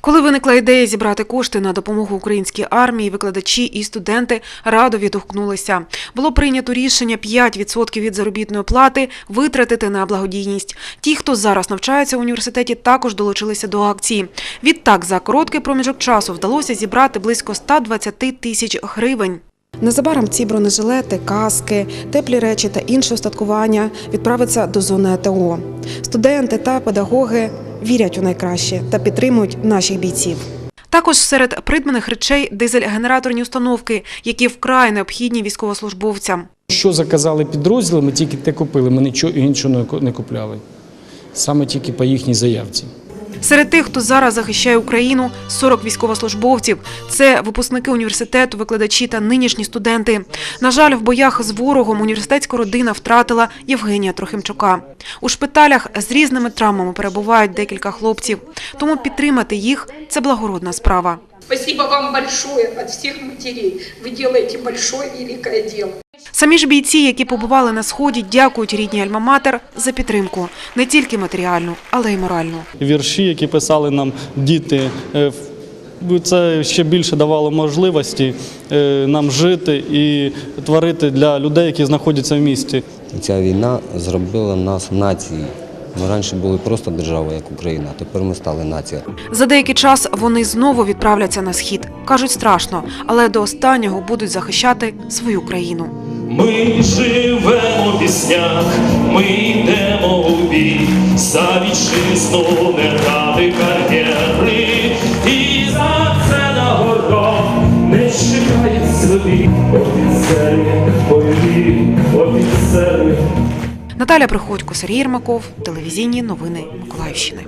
Коли виникла ідея зібрати кошти на допомогу українській армії, викладачі і студенти радо відгукнулися. Було прийнято рішення 5% від заробітної плати витратити на благодійність. Ті, хто зараз навчається в університеті, також долучилися до акції. Відтак, за короткий проміжок часу вдалося зібрати близько 120 тисяч гривень. Незабаром ці бронежилети, каски, теплі речі та інше устаткування відправиться до зони АТО. Студенти та педагоги вірять у найкраще та підтримують наших бійців. Також серед придбаних речей дизель-генераторні установки, які вкрай необхідні військовослужбовцям. Що заказали підрозділи, ми тільки те купили, ми нічого іншого не ку- не купляли. Саме тільки по їхній заявці. Серед тих, хто зараз захищає Україну, 40 військовослужбовців. Це випускники університету, викладачі та нинішні студенти. На жаль, в боях з ворогом університетська родина втратила Євгенія Трохимчука. У шпиталях з різними травмами перебувають декілька хлопців. Тому підтримати їх це благородна справа. Спасибо вам большое от всех матерей. Вы делаете и великое дело. Самі ж бійці, які побували на сході, дякують рідній Альма-Матер за підтримку не тільки матеріальну, але й моральну. вірші, які писали нам діти. е, в- Це ще більше давало можливості е, нам жити і творити для людей, які знаходяться в місті. Ця війна зробила нас нацією. Ми раніше були просто державою, як Україна, а тепер ми стали нацією. За деякий час вони знову відправляться на схід. кажуть, страшно, але до останнього будуть захищати свою країну. Ми живемо в піснях, ми йдемо у бій за вітчизну не ради кар'єри, і за це нагород не чекають собі офіцери, бойові офіцери. Наталя Приходько, Сергій Єрмаков, телевізійні новини Миколаївщини.